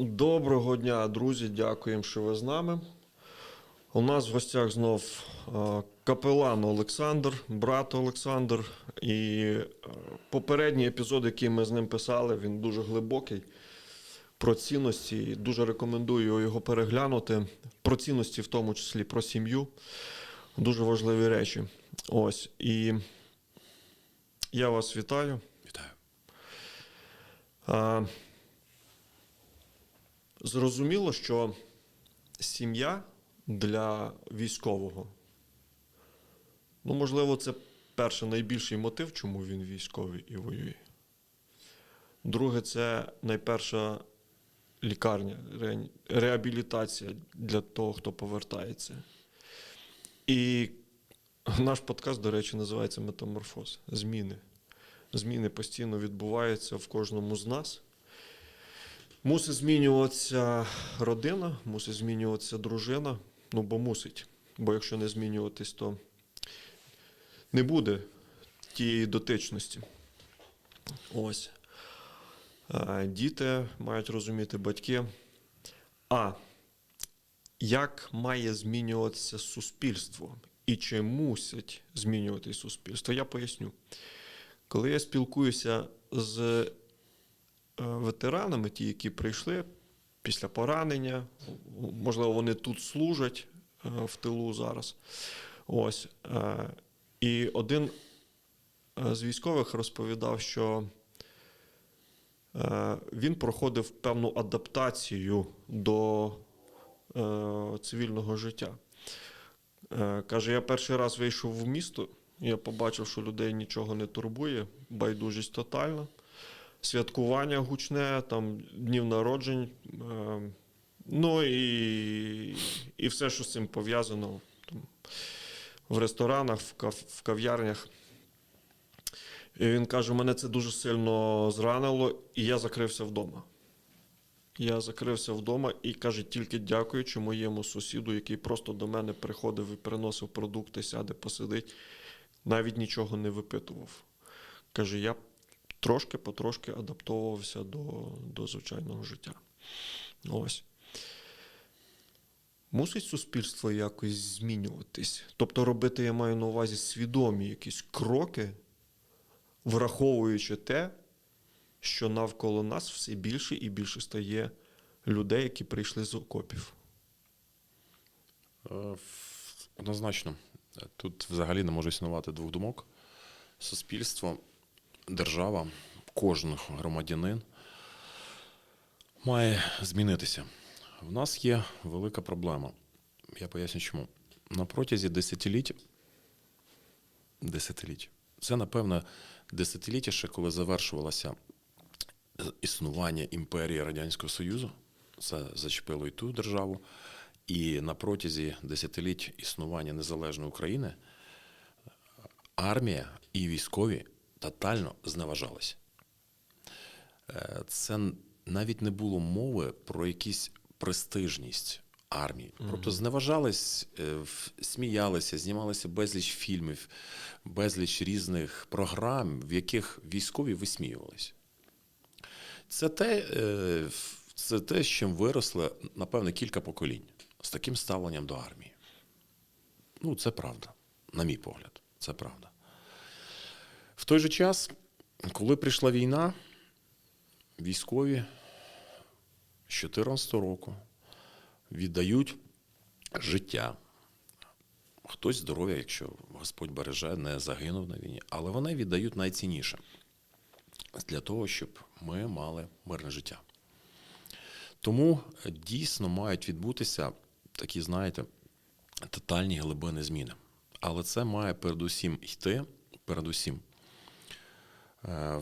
Доброго дня, друзі. Дякуємо, що ви з нами. У нас в гостях знов е, капелан Олександр, брат Олександр. І е, попередній епізод, який ми з ним писали, він дуже глибокий. Про цінності. Дуже рекомендую його переглянути. Про цінності, в тому числі про сім'ю. Дуже важливі речі. Ось. І я вас вітаю. Вітаю. Зрозуміло, що сім'я для військового, ну, можливо, це перший найбільший мотив, чому він військовий і воює. Друге, це найперша лікарня, ре- реабілітація для того, хто повертається. І наш подкаст, до речі, називається Метаморфоз. Зміни. Зміни постійно відбуваються в кожному з нас. Мусить змінюватися родина, мусить змінюватися дружина. Ну, бо мусить. Бо якщо не змінюватись, то не буде тієї дотичності. Ось. Е, Діти мають розуміти батьки. А як має змінюватися суспільство? І чи мусить змінюватися суспільство? Я поясню. Коли я спілкуюся з ветеранами, ті, які прийшли після поранення, можливо, вони тут служать е, в тилу зараз. Ось. е, І один е, з військових розповідав, що е, він проходив певну адаптацію до е, цивільного життя. Е, Каже, я перший раз вийшов в місто, я побачив, що людей нічого не турбує, байдужість тотальна, святкування гучне, там днів народжень, е, ну і, і все, що з цим пов'язано там, в ресторанах, в, кав, в кав'ярнях. І він каже: мене це дуже сильно зранило, і я закрився вдома. Я закрився вдома і каже, тільки дякуючи моєму сусіду, який просто до мене приходив і приносив продукти, сяде, посидить, навіть нічого не випитував. Каже, я трошки потрошки адаптовувався до, до звичайного життя. Ось. Мусить суспільство якось змінюватись. Тобто робити, я маю на увазі свідомі якісь кроки, враховуючи те, що навколо нас все більше і більше стає людей, які прийшли з окопів. Е, Однозначно. Тут взагалі не може існувати двох думок. Суспільство, держава, кожен громадянин має змінитися. В нас є велика проблема. Я поясню чому. На протязі десятиліть, десятиліть, це, напевно, десятиліття ще коли завершувалося існування імперії Радянського Союзу. Це зачепило і ту державу. І на протязі десятиліть існування незалежної України армія і військові тотально зневажались. Е, Це навіть не було мови про якусь престижність армії. Тобто зневажались, е, сміялися, знімалися безліч фільмів, безліч різних програм, в яких військові висміювалися. Це те, е, це те, з чим виросли, напевно, кілька поколінь з таким ставленням до армії. Ну, це правда, на мій погляд, це правда. В той же час, коли прийшла війна, військові з 14 року віддають життя. Хтось здоров'я, якщо Господь береже, не загинув на війні, але вони віддають найцінніше для того, щоб ми мали мирне життя. Тому дійсно мають відбутися такі, знаєте, тотальні глибини зміни. Але це має передусім йти, передусім,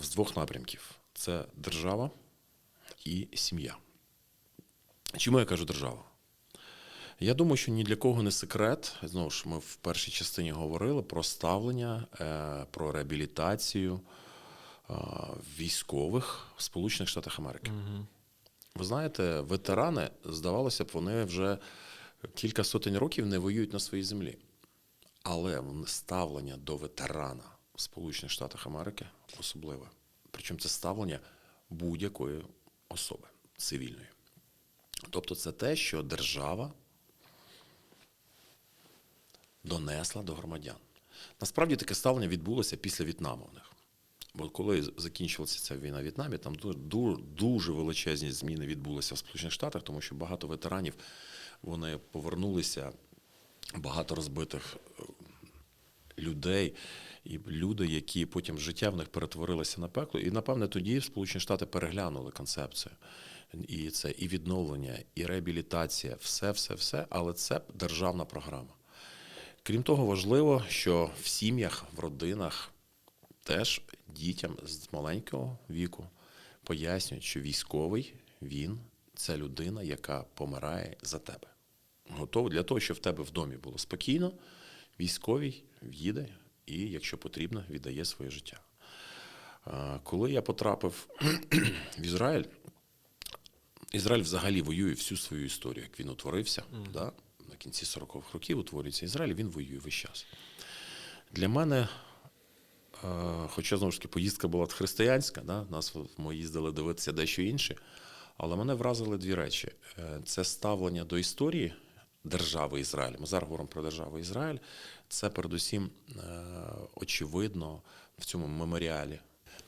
з двох напрямків: це держава і сім'я. Чому я кажу держава? Я думаю, що ні для кого не секрет. Знову ж, ми в першій частині говорили про ставлення, е, про реабілітацію е, військових в Сполучених Штатах Америки. Ви знаєте, ветерани, здавалося б, вони вже кілька сотень років не воюють на своїй землі. Але ставлення до ветерана в Сполучених Штатах Америки особливе. Причому це ставлення будь-якої особи цивільної. Тобто, це те, що держава донесла до громадян. Насправді таке ставлення відбулося після В'єтнаму в них. Бо коли закінчилася ця війна в В'єтнамі, там дуже, величезні зміни відбулися в Сполучених Штатах, тому що багато ветеранів вони повернулися, багато розбитих е, людей, і люди, які потім життя в них перетворилося на пекло. І напевне тоді Сполучені Штати переглянули концепцію. І це і відновлення, і реабілітація, все, все, все, але це державна програма. Крім того, важливо, що в сім'ях, в родинах теж дітям з маленького віку пояснюють, що військовий він це людина, яка помирає за тебе. Готовий для того, щоб в тебе в домі було спокійно, військовий в'їде і, якщо потрібно, віддає своє життя. Коли я потрапив в Ізраїль, Ізраїль взагалі воює всю свою історію, як він утворився. Да? На кінці 40-х років утворюється Ізраїль, він воює весь час. Для мене, хоча знову ж таки поїздка була християнська, да? нас ми їздили дивитися дещо інше, але мене вразили дві речі: Е, це ставлення до історії держави Ізраїль. Ми зараз говоримо про державу Ізраїль. Це передусім е, очевидно в цьому меморіалі.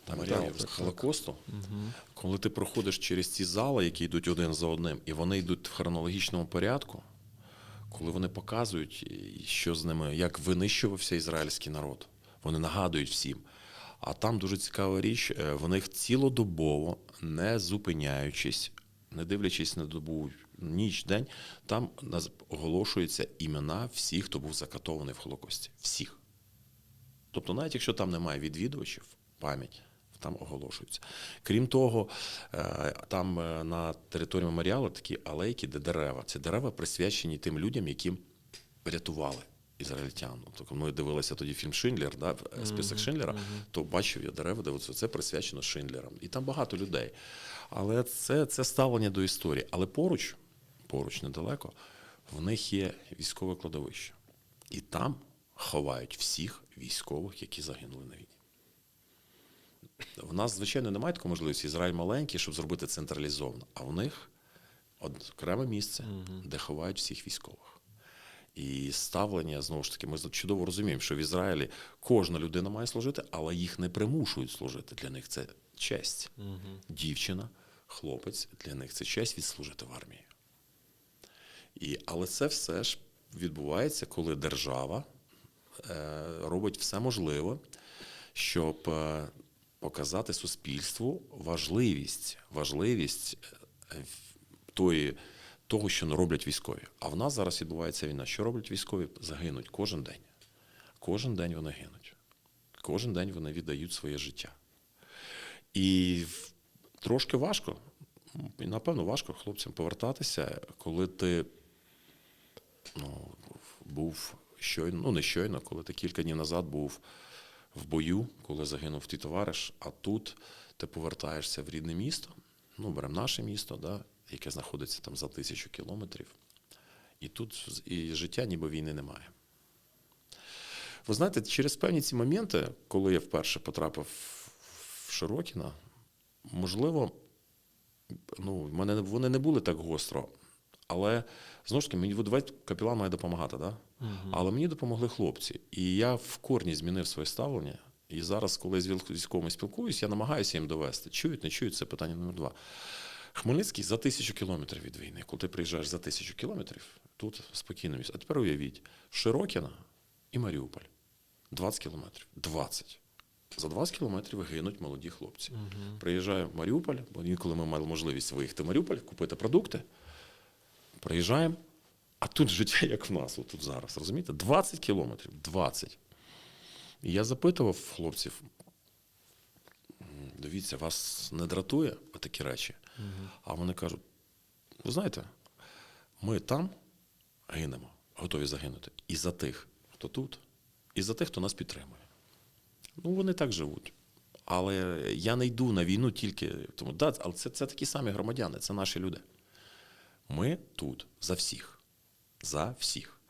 Так. Холокосту, коли ти проходиш через ці зали, які йдуть один за одним, і вони йдуть в хронологічному порядку, коли вони показують, що з ними, як винищувався ізраїльський народ, вони нагадують всім. А там дуже цікава річ, е, в них цілодобово, не зупиняючись, не дивлячись на добу, ніч, день, там оголошуються імена всіх, хто був закатований в Холокості. Всіх. Тобто, навіть якщо там немає відвідувачів, пам'ять там оголошується. Крім того, е, там е, на території меморіалу такі алейки, де дерева. Це дерева присвячені тим людям, які врятували ізраїльтян. Тобто ми дивилися тоді фільм Шиндлер, да, е, список Шиндлера, то бачив я дерева, де це присвячено Шиндлерам. І там багато людей. Але це, це ставлення до історії. Але поруч, поруч недалеко, в них є військове кладовище. І там ховають всіх військових, які загинули на війні. В нас, звичайно, немає такої можливості. Ізраїль маленький, щоб зробити централізовано. А в них окреме місце, де ховають всіх військових. І ставлення, знову ж таки, ми чудово розуміємо, що в Ізраїлі кожна людина має служити, але їх не примушують служити. Для них це честь. Дівчина, хлопець, для них це честь відслужити в армії. І, але це все ж відбувається, коли держава е, робить все можливе, щоб е, показати суспільству важливість, важливість е, тої, того, що роблять військові. А в нас зараз відбувається війна. Що роблять військові? Загинуть кожен день. Кожен день вони гинуть. Кожен день вони віддають своє життя. І трошки важко, і, напевно, важко хлопцям повертатися, коли ти ну, був щойно, ну не щойно, коли ти кілька днів назад був в бою, коли загинув твій товариш, а тут ти повертаєшся в рідне місто, ну, беремо наше місто, да, яке знаходиться там за тисячу кілометрів, і тут і життя ніби війни немає. Ви знаєте, через певні ці моменти, коли я вперше потрапив в Широкіна, можливо, ну, в мене вони не були так гостро. Але знову ж таки, мені давайте капілан має допомагати, да? але мені допомогли хлопці. І я в корні змінив своє ставлення. І зараз, коли я з військ- військовими спілкуюсь, я намагаюся їм довести. Чують, не чують, це питання номер два. Хмельницький за тисячу кілометрів від війни. Коли ти приїжджаєш за тисячу кілометрів, тут спокійно місце. А тепер уявіть, Широкіна і Маріуполь. 20 кілометрів. 20. За 20 кілометрів гинуть молоді хлопці. Приїжджаю в Маріуполь, бо інколи ми мали можливість виїхати в Маріуполь, купити продукти. Приїжджаємо, а тут життя, як в нас, тут зараз. Розумієте? 20 кілометрів. 20. І я запитував хлопців: дивіться, вас не дратує такі речі? А вони кажуть: ви знаєте, ми там гинемо, готові загинути. І за тих, хто тут, і за тих, хто нас підтримує. Ну, вони так живуть. Але я не йду на війну тільки тому, да, але це, це такі самі громадяни, це наші люди. Ми тут за всіх. За всіх.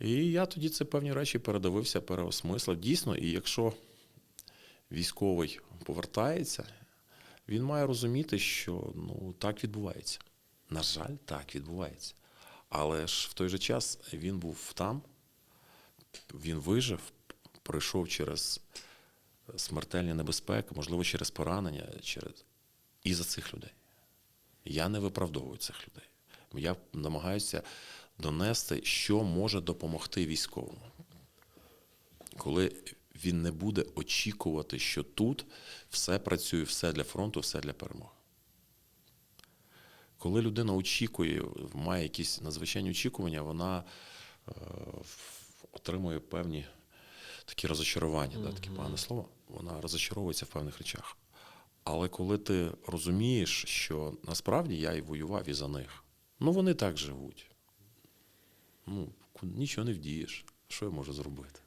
І я тоді це певні речі передивився, переосмислив. Дійсно, і якщо військовий повертається, він має розуміти, що ну, так відбувається. На жаль, так відбувається. Але ж в той же час він був там, він вижив, пройшов через смертельні небезпеки, можливо, через поранення, через... і за цих людей. Я не виправдовую цих людей. Я намагаюся донести, що може допомогти військовому. Коли він не буде очікувати, що тут все працює, все для фронту, все для перемоги. Коли людина очікує, має якісь надзвичайні очікування, вона е, отримує певні такі розочарування, да, таке погане слово, вона розочаровується в певних речах. Але коли ти розумієш, що насправді я і воював і за них, ну вони так живуть. Ну, нічого не вдієш. Що я можу зробити?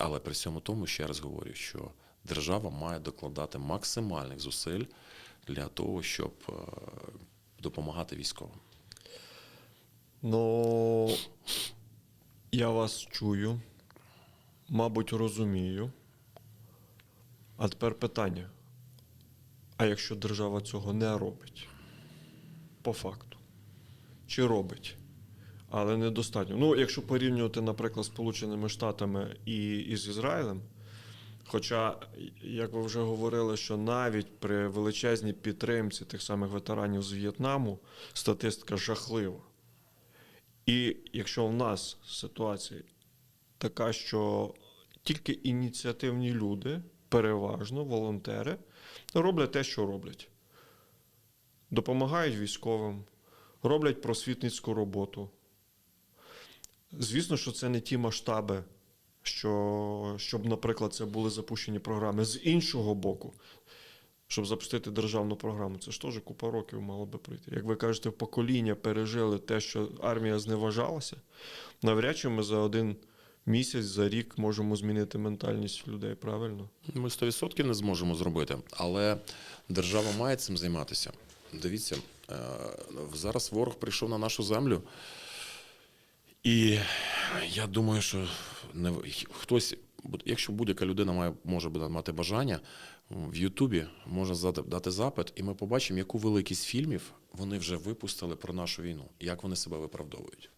Але при всьому тому ще раз говорю, що держава має докладати максимальних зусиль для того, щоб е, допомагати військовим. Ну, я вас чую, мабуть, розумію. А тепер питання. А якщо держава цього не робить? По факту. Чи робить? Але недостатньо. Ну, якщо порівнювати, наприклад, з Сполученими Штатами і, і з Ізраїлем, Хоча, як ви вже говорили, що навіть при величезній підтримці тих самих ветеранів з В'єтнаму статистика жахлива. І якщо в нас ситуація така, що тільки ініціативні люди, переважно волонтери, роблять те, що роблять. Допомагають військовим, роблять просвітницьку роботу. Звісно, що це не ті масштаби, що, щоб, наприклад, це були запущені програми. З іншого боку, щоб запустити державну програму, це ж теж купа років мало би пройти. Як ви кажете, покоління пережили те, що армія зневажалася, навряд чи ми за один місяць, за рік можемо змінити ментальність людей, правильно? Ми 100% не зможемо зробити, але держава має цим займатися. Дивіться, е, зараз ворог прийшов на нашу землю, і я думаю, що не хтось, якщо будь-яка людина має, може мати бажання, в Ютубі може дати запит, і ми побачимо, яку великість фільмів вони вже випустили про нашу війну, як вони себе виправдовують.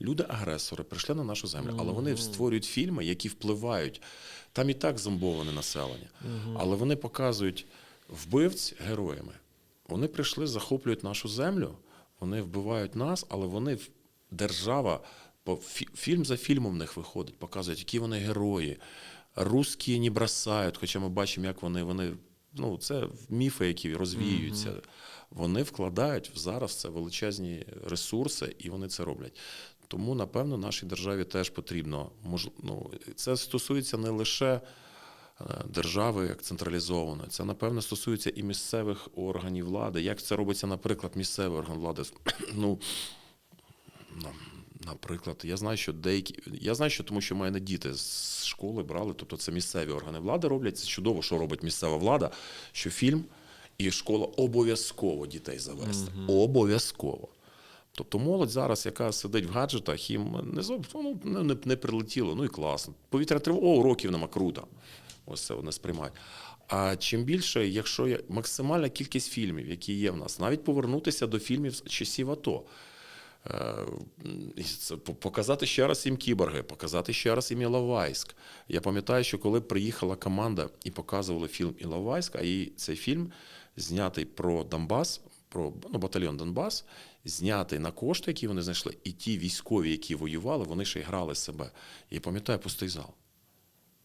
Люди-агресори прийшли на нашу землю, але вони створюють фільми, які впливають. Там і так зомбоване населення, але вони показують вбивць героями. Вони прийшли, захоплюють нашу землю, вони вбивають нас, але вони держава, по фі- фільм за фільмом в них виходить, показують, які вони герої. Русські не бросають, хоча ми бачимо, як вони, вони ну, це міфи, які розвіюються. Вони вкладають в зараз це величезні ресурси, і вони це роблять. Тому, напевно, нашій державі теж потрібно мож... ну, це стосується не лише е, держави як централізованої, це, напевно, стосується і місцевих органів влади. Як це робиться, наприклад, місцевий орган влади? ну, Наприклад, я знаю, що деякі. Я знаю, що тому що мене діти з школи брали, тобто це місцеві органи влади роблять. Це чудово, що робить місцева влада, що фільм і школа обов'язково дітей завести. Обов'язково. Тобто молодь зараз, яка сидить в гаджетах, їм не зовсім ну, не, не, не прилетіло, ну і класно. Повітря тривога, о, уроків нема, круто. Ось це вони сприймають. А чим більше, якщо є максимальна кількість фільмів, які є в нас, навіть повернутися до фільмів з часів АТО. Е, Показати ще раз їм кіборги, показати ще раз їм Іловайськ. Я пам'ятаю, що коли приїхала команда і показували фільм Іловайськ, а і цей фільм знятий про Донбас, про ну, батальйон Донбас, знятий на кошти, які вони знайшли, і ті військові, які воювали, вони ще й грали себе. Я пам'ятаю пустий зал.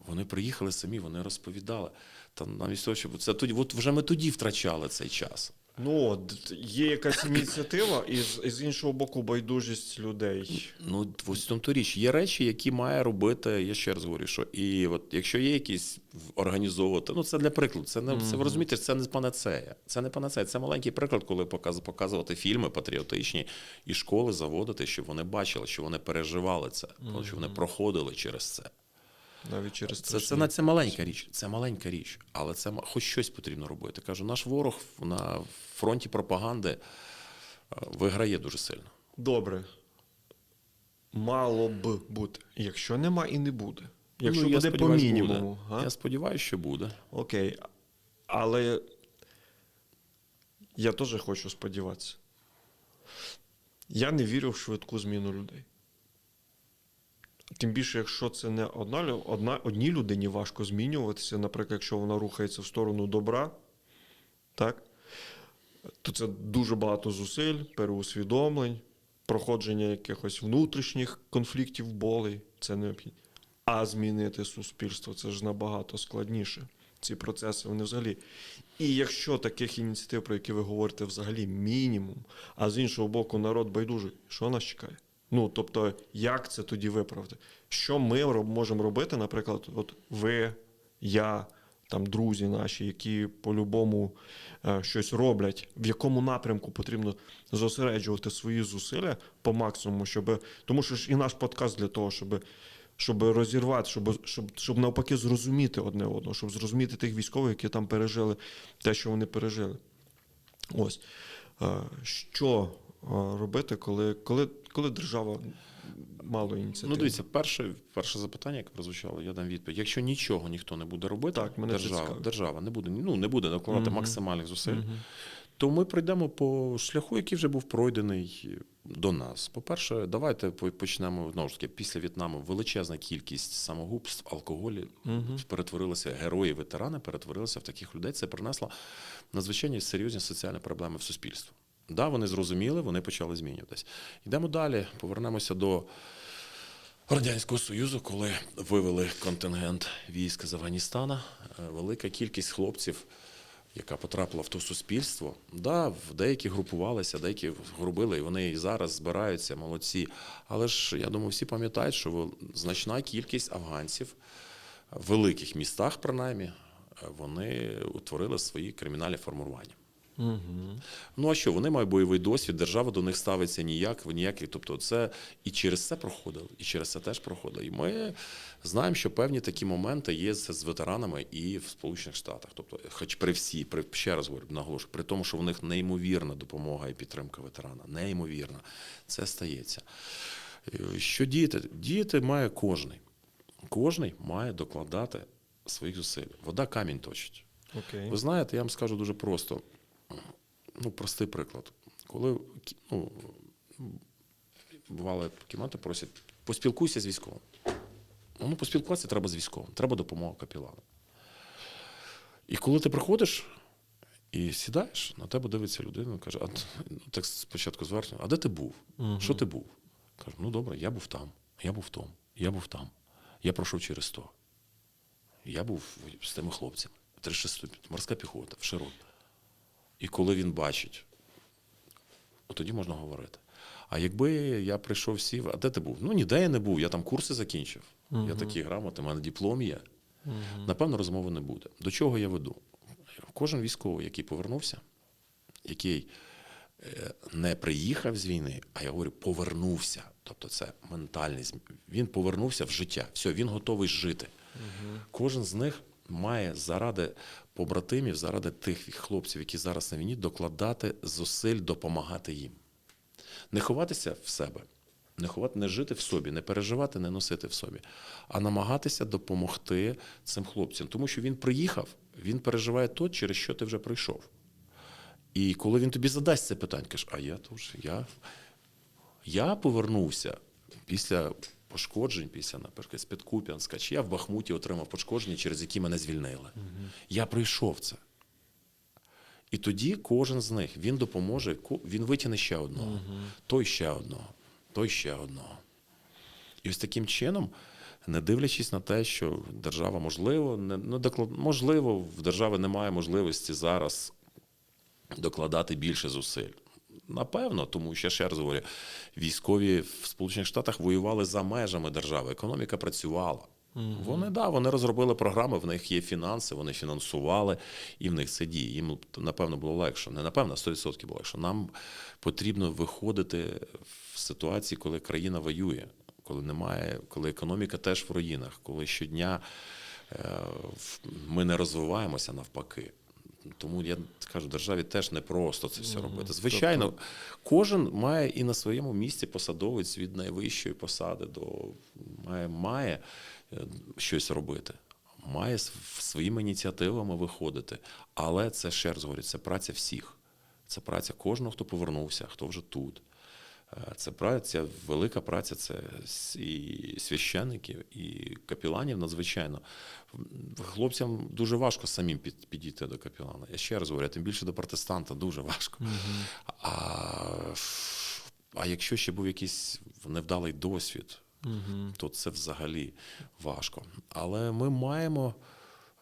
Вони приїхали самі, вони розповідали. Та навіть того, щоб це тоді, от вже ми тоді втрачали цей час. Ну, є якась ініціатива, і з, і з іншого боку, байдужість людей. Ну, ось в тому то річ. Є речі, які має робити, я ще раз говорю, що і от якщо є якісь організовувати, ну це для прикладу, це не це ви розумієте, це не панацея. Це не панацея. Це маленький приклад, коли показ, показувати фільми патріотичні і школи заводити, щоб вони бачили, що вони переживали це, що вони проходили через це. Навіть через Це, це, це маленька річ, це маленька річ, але це хоч щось потрібно робити. Кажу, наш ворог на фронті пропаганди е, виграє дуже сильно. Добре. Мало б бути. Якщо нема і не буде. Якщо Ну, буде по мінімуму. буде. Я сподіваюся, що буде. Окей. Але Я теж хочу сподіватися. Я не вірю в швидку зміну людей. Тим більше, якщо це не одна, одна одній людині важко змінюватися, наприклад, якщо вона рухається в сторону добра, так, то це дуже багато зусиль, переусвідомлень, проходження якихось внутрішніх конфліктів, болей. Це необхідно. А змінити суспільство це ж набагато складніше. Ці процеси вони взагалі. І якщо таких ініціатив, про які ви говорите, взагалі мінімум, а з іншого боку, народ байдужий, що нас чекає? Ну тобто, як це тоді виправити? Що ми можемо робити, наприклад, от ви, я, там друзі наші, які по-любому е, щось роблять, в якому напрямку потрібно зосереджувати свої зусилля по максимуму, щоб тому що ж і наш подкаст для того, щоб щоб розірвати, щоб, щоб, щоб навпаки зрозуміти одне одного, щоб зрозуміти тих військових, які там пережили те, що вони пережили. Ось. Е, Що робити, коли, коли, коли держава мало ініціативи? Ну, дивіться, перше, перше запитання, яке прозвучало, я дам відповідь. Якщо нічого ніхто не буде робити, Так, мене держава, держава не буде, ну, не буде накладати Мгм. максимальних зусиль, Мгм. то ми пройдемо по шляху, який вже був пройдений до нас. По-перше, давайте по- почнемо знову ж таки після В'єтнаму. Величезна кількість самогубств, алкоголі Мгм. перетворилися, герої, ветерани перетворилися в таких людей. Це принесло надзвичайні серйозні соціальні проблеми в суспільство. Да, вони зрозуміли, вони почали змінюватись. Йдемо далі, повернемося до Радянського Союзу, коли вивели контингент військ з Афганістана, е, велика кількість хлопців, яка потрапила в то суспільство, да, деякі групувалися, деякі грубили, і вони і зараз збираються, молодці. Але ж я думаю, всі пам'ятають, що значна кількість афганців в великих містах, принаймні, е, вони утворили свої кримінальні формування. Мгм. Ну а що, вони мають бойовий досвід, держава до них ставиться ніяк, ніякий. Тобто, це і через це проходили, і через це теж проходили. І ми знаємо, що певні такі моменти є з, ветеранами і в Сполучених Штатах. Тобто, хоч при всі, при ще раз говорю, наголошую, при тому, що в них неймовірна допомога і підтримка ветерана, неймовірна, це стається. Е, Що діяти? Діяти має кожний. Кожний має докладати своїх зусиль. Вода камінь точить. Окей. Ви знаєте, я вам скажу дуже просто. Ну, простий приклад. Коли ну, бували кімнати просять, поспілкуйся з військовим. Ну, поспілкуватися треба з військовим, треба допомога капілану. І коли ти приходиш і сідаєш, на тебе дивиться людина і каже, а ну, так спочатку звернення, а де ти був? Мгм. Що ти був? Кажу, ну добре, я був там, я був там, я був там. Я пройшов через то. Я був з тими хлопцями. 36 морська піхота, в Широт. І коли він бачить, от тоді можна говорити. А якби я прийшов сів, а де ти був? Ну ніде я не був, я там курси закінчив. Я Мгм. такий грамотний, у мене диплом є. Мгм. Напевно, розмови не буде. До чого я веду? Кожен військовий, який повернувся, який е, не приїхав з війни, а я говорю, повернувся. Тобто це ментальність. Він повернувся в життя. Все, він готовий жити. Кожен з них має заради побратимів, заради тих хлопців, які зараз на війні, докладати зусиль, допомагати їм. Не ховатися в себе, не ховати, не жити в собі, не переживати, не носити в собі, а намагатися допомогти цим хлопцям. Тому що він приїхав, він переживає то, через що ти вже прийшов. І коли він тобі задасть це питання, каже, а я теж, я, я повернувся після пошкоджень, після, наприклад, з-під Куп'янська, чи я в Бахмуті отримав пошкодження, через які мене звільнили. Я пройшов це. І тоді кожен з них він допоможе, він витягне ще одного, той ще одного, той ще одного. І ось таким чином, не дивлячись на те, що держава можливо, не, ну, доклад- можливо, в держави немає можливості зараз докладати більше зусиль. Напевно, тому що ще раз говорю, військові в Сполучених Штатах воювали за межами держави, економіка працювала. Вони да, вони розробили програми, в них є фінанси, вони фінансували, і в них це діє. Їм напевно було легше. Не напевно, 100% було легше. Нам потрібно виходити в ситуації, коли країна воює, коли немає, коли економіка теж в руїнах, коли щодня е, ми не розвиваємося навпаки. Тому я кажу, державі теж не просто це все робити. Звичайно, кожен має і на своєму місці посадовець від найвищої посади до має, має е, щось робити, має своїми ініціативами виходити. Але це ще раз говорю, це праця всіх. Це праця кожного, хто повернувся, хто вже тут. Е, Це праця, велика праця, це і священників, і капіланів надзвичайно. Хлопцям дуже важко самим під- підійти до капілана. Я ще раз говорю, тим більше до протестанта дуже важко. А, а якщо ще був якийсь невдалий досвід, то це взагалі важко. Але ми маємо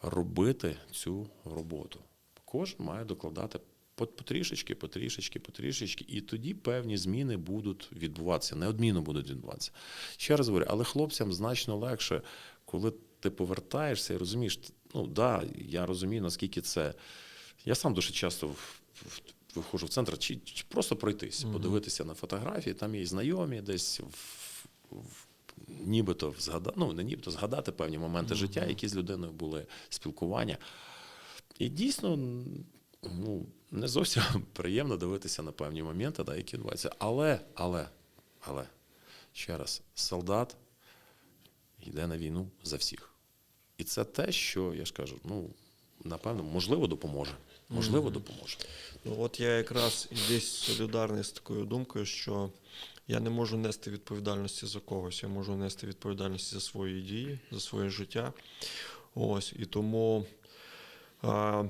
робити цю роботу. Кожен має докладати потрішечки, потрішечки, потрішечки, і тоді певні зміни будуть відбуватися, неодмінно будуть відбуватися. Ще раз говорю, але хлопцям значно легше, коли ти повертаєшся і розумієш, ну да, я розумію, наскільки це. Я сам дуже часто виходжу в центр, чи, чи просто пройтись, подивитися на фотографії, там є знайомі десь в, в, нібито згадати, ну не нібито згадати певні моменти життя, які з людиною були спілкування. І дійсно, ну, не зовсім приємно дивитися на певні моменти, да, які відбуваються. Але, але, але, ще раз, солдат йде на війну за всіх. І це те, що я ж кажу, ну, напевно, можливо, допоможе. Можливо, допоможе. Ну, от я якраз і десь солідарний з такою думкою, що я не можу нести відповідальності за когось, я можу нести відповідальність за свої дії, за своє життя. Ось, і тому а,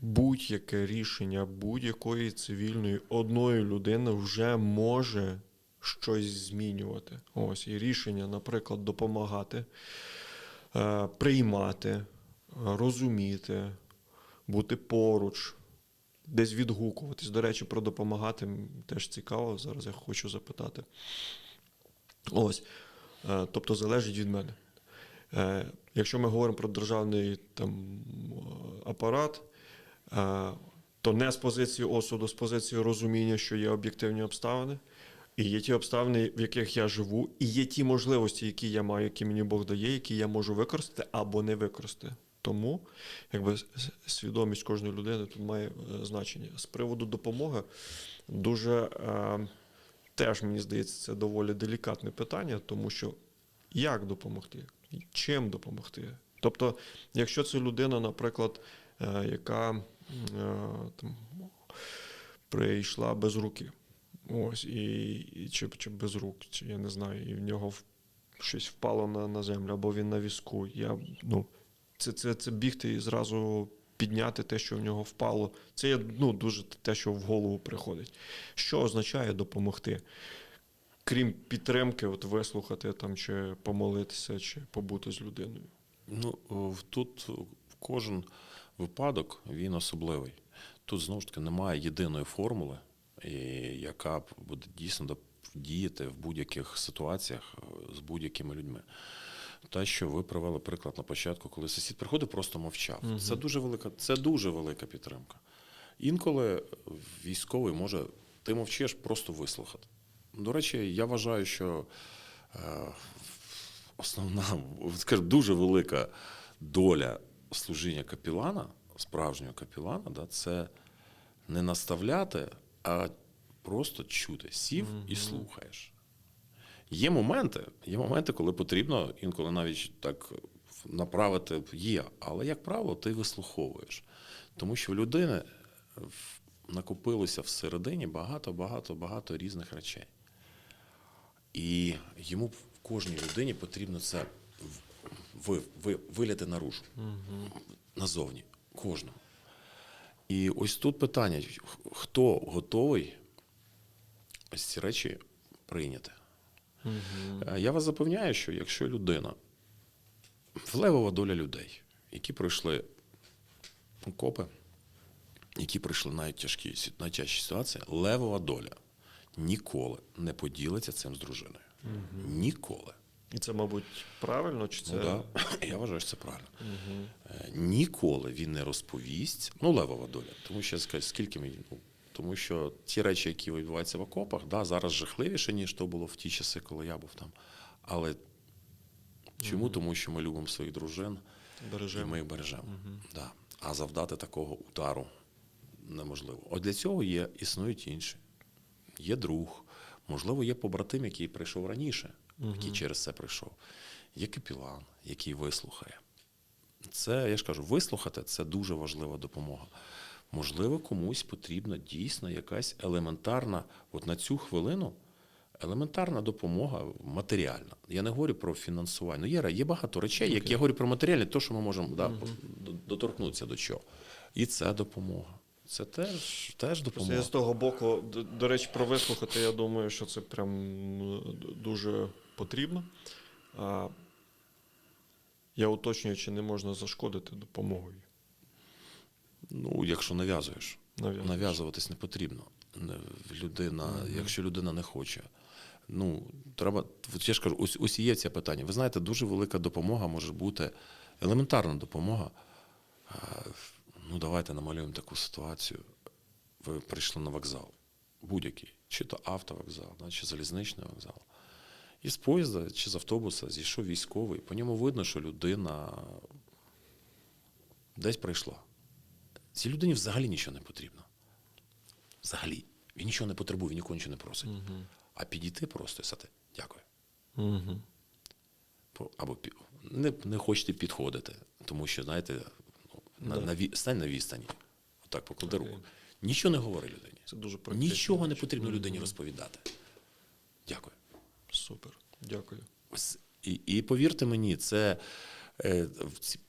будь-яке рішення будь-якої цивільної одної людини вже може щось змінювати. Ось, і рішення, наприклад, допомагати, е, приймати, розуміти, бути поруч, десь відгукуватись. До речі, про допомагати теж цікаво. Зараз я хочу запитати. Ось. Е, Тобто залежить від мене. Е, Якщо ми говоримо про державний там, апарат, то не з позиції осуду, з позиції розуміння, що є об'єктивні обставини, і є ті обставини, в яких я живу, і є ті можливості, які я маю, які мені Бог дає, які я можу використати або не використати. Тому якби свідомість кожної людини тут має е, значення. З приводу допомоги дуже е, теж мені здається, це доволі делікатне питання, тому що як допомогти? Чим допомогти? Тобто, якщо це людина, наприклад, е, яка е, там, прийшла без руки, ось, і, і чи, чи без рук, чи я не знаю, і в нього щось впало на, на землю, або він на візку. Я, ну, це, це, це бігти і зразу підняти те, що в нього впало. Це є ну, дуже те, що в голову приходить. Що означає допомогти? Крім підтримки, от вислухати там, чи помолитися, чи побути з людиною. Ну, тут кожен випадок він особливий. Тут знову ж таки немає єдиної формули, яка буде дійсно діяти в будь-яких ситуаціях е, з будь-якими людьми. Те, що ви привели приклад на початку, коли сусід приходив, просто мовчав. Це дуже велика, це дуже велика підтримка. Інколи військовий може, ти мовчиш, просто вислухати. До речі, я вважаю, що е, основна, скажімо, дуже велика доля служіння капілана, справжнього капілана, да, це не наставляти, а просто чути. Сів і слухаєш. Є моменти, є моменти, коли потрібно інколи навіть так направити є, але, як правило, ти вислуховуєш. Тому що в людини накопилося всередині багато, багато, багато різних речей. І йому в кожній людині потрібно це ви, ви, виляти наружу, назовні, кожному. І ось тут питання: хто готовий ось ці речі прийняти? Е, Я вас запевняю, що якщо людина, влевова доля людей, які пройшли окопи, які пройшли найтяжкі, найтяжчі ситуації, левова доля ніколи не поділиться цим з дружиною. Ніколи. І це, мабуть, правильно, чи це. Ну, да. Я вважаю, що це правильно. Е, Ніколи він не розповість, ну, левова доля, тому що скільки ми. Ну, тому що ті речі, які відбуваються в окопах, да, зараз жахливіше, ніж то було в ті часи, коли я був там. Але чому? Тому що ми любимо своїх дружин і ми їх бережемо. Да. А завдати такого удару неможливо. От для цього є, існують інші. Є друг, можливо, є побратим, який прийшов раніше, який через це прийшов. Є капілан, який вислухає. Це, я ж кажу, вислухати це дуже важлива допомога. Можливо, комусь потрібна дійсно якась елементарна, от на цю хвилину, елементарна допомога матеріальна. Я не говорю про фінансування. Ну, є, є багато речей, як я говорю про матеріальне, то, що ми можемо да, до- доторкнутися до чого. І це допомога. Це теж, теж допомога. я з того боку, до, до речі, про вислухати, я думаю, що це прям ну, дуже потрібно. Я уточнюю, чи не можна зашкодити допомогою. Ну, якщо нав'язуєш. Нав'язуєш. Нав'язуватись не потрібно. Людина, якщо людина не хоче. Ну, треба, я ж кажу, ось, ось є це питання. Ви знаєте, дуже велика допомога може бути, елементарна допомога. Ну, давайте намалюємо таку ситуацію. Ви прийшли на вокзал, будь-який, чи то автовокзал, чи залізничний вокзал. І з поїзда чи з автобуса зійшов військовий. По ньому видно, що людина десь прийшла. Цій людині взагалі нічого не потрібно. Взагалі. Він нічого не потребує, він нікого нічого не просить. А підійти просто і сказати дякую. Угу. Або не, не хочете підходити, тому що, знаєте, ну, на, Да. на, ві- стань на відстані. Отак поклади Окей. руку. Нічого не говори людині. Це дуже. Нічого не потрібно людині розповідати. Дякую. Супер. Дякую. І, і повірте мені, це, е,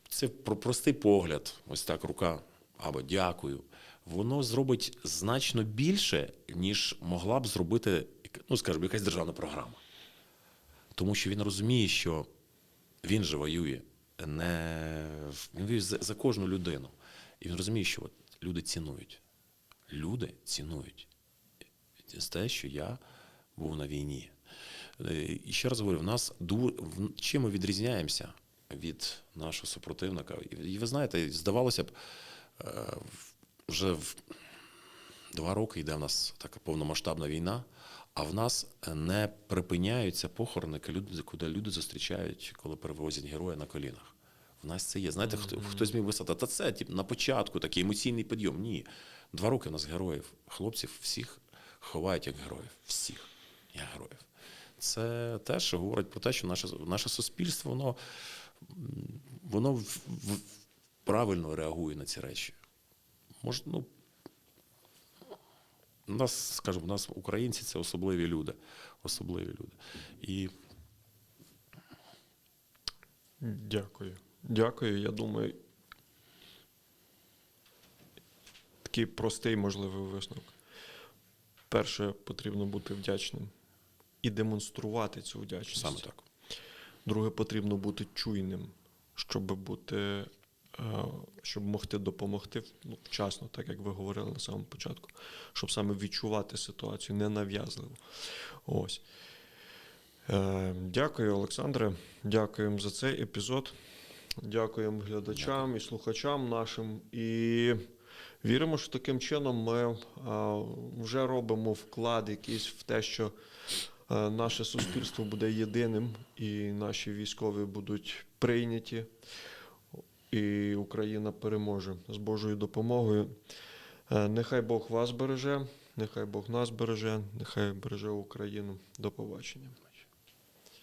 це про простий погляд, ось так рука або дякую. Воно зробить значно більше, ніж могла б зробити, ну скажімо, якась державна програма. Тому що він розуміє, що він же воює не він воює за, за кожну людину. І він розуміє, що от люди цінують. Люди цінують те, що я був на війні. Е, І ще раз говорю, в нас в- чим ми відрізняємося від нашого супротивника. І ви знаєте, здавалося б, е, вже в два роки йде в нас така повномасштабна війна, а в нас не припиняються похорони, куди люди зустрічають, коли перевозять героя на колінах. В нас це є. Знаєте, хто, хтось міг висати, та це тип, на початку такий емоційний підйом. Ні. Два роки у нас героїв, хлопців всіх ховають як героїв. Всіх як героїв. Це те, що говорить про те, що наше, наше суспільство, воно, воно в, в, правильно реагує на ці речі. Може, ну, у нас, скажімо, у нас українці це особливі люди. Особливі люди. І Дякую. Дякую. Я думаю, такий простий можливий висновок. Перше, потрібно бути вдячним і демонструвати цю вдячність. саме так. Друге, потрібно бути чуйним, щоб бути, е, щоб могти допомогти ну, вчасно, так як ви говорили на самому початку, щоб саме відчувати ситуацію ненав'язливо. Ось. Е, Дякую, Олександре. Дякуємо за цей епізод. Дякуємо глядачам і слухачам нашим. І віримо, що таким чином ми е, вже робимо вклад якийсь в те, що наше суспільство буде єдиним, і наші військові будуть прийняті, і Україна переможе з Божою допомогою. Е, Нехай Бог вас береже, нехай Бог нас береже, нехай береже Україну. До побачення.